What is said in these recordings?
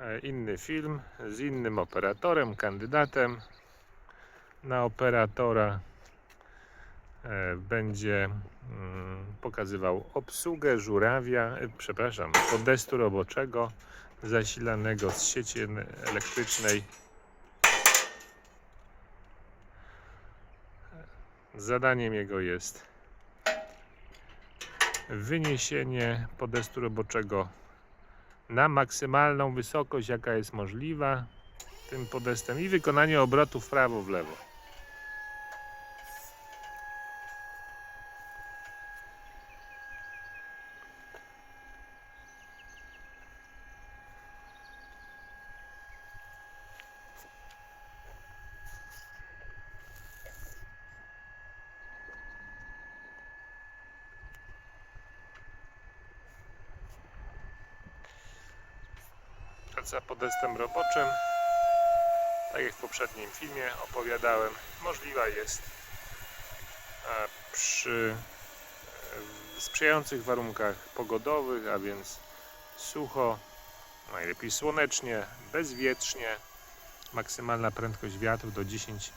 e, inny film z innym operatorem, kandydatem na operatora. E, Będzie mm, pokazywał obsługę żurawia, e, przepraszam, podestu roboczego zasilanego z sieci elektrycznej. Zadaniem jego jest wyniesienie podestu roboczego na maksymalną wysokość, jaka jest możliwa tym podestem i wykonanie obrotu w prawo, w lewo. Praca podestem roboczym, tak jak w poprzednim filmie opowiadałem, możliwa jest e, przy e, sprzyjających warunkach pogodowych, a więc sucho, najlepiej słonecznie, bezwietrznie, maksymalna prędkość wiatru do 10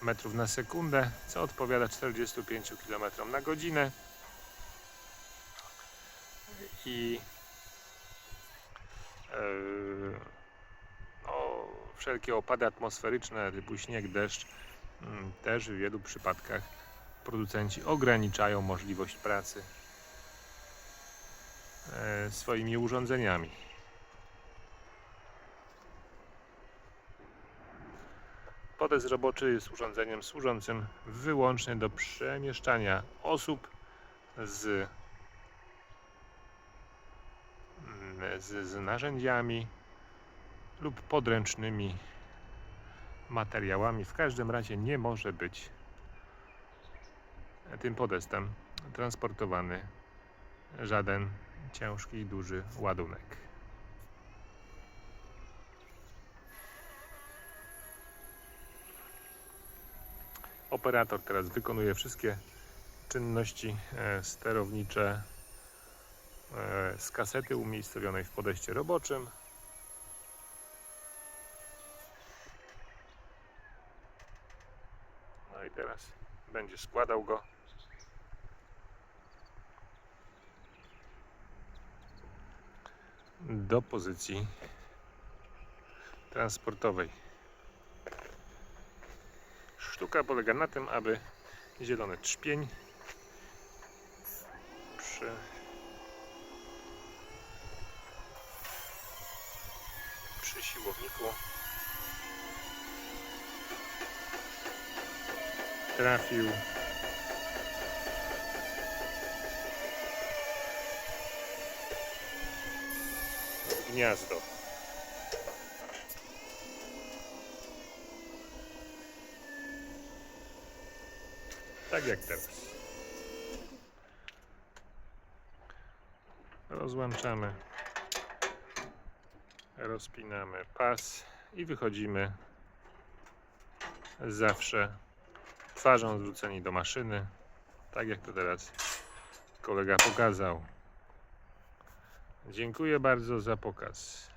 metrów na sekundę, co odpowiada 45 km na godzinę. I no, wszelkie opady atmosferyczne typu śnieg, deszcz mm, też w wielu przypadkach producenci ograniczają możliwość pracy e, swoimi urządzeniami. Podest roboczy jest urządzeniem służącym wyłącznie do przemieszczania osób z z, z narzędziami lub podręcznymi materiałami. W każdym razie nie może być tym podestem transportowany żaden ciężki i duży ładunek. Operator teraz wykonuje wszystkie czynności e, sterownicze z kasety umiejscowionej w podejście roboczym. No i teraz będzie składał go. Do pozycji transportowej. Sztuka polega na tym, aby zielony trzpień przy siłowniku trafił gniazdo. Tak jak teraz. Rozłączamy rozpinamy pas i wychodzimy zawsze twarzą zwróceni do maszyny, tak jak to teraz kolega pokazał. Dziękuję bardzo za pokaz.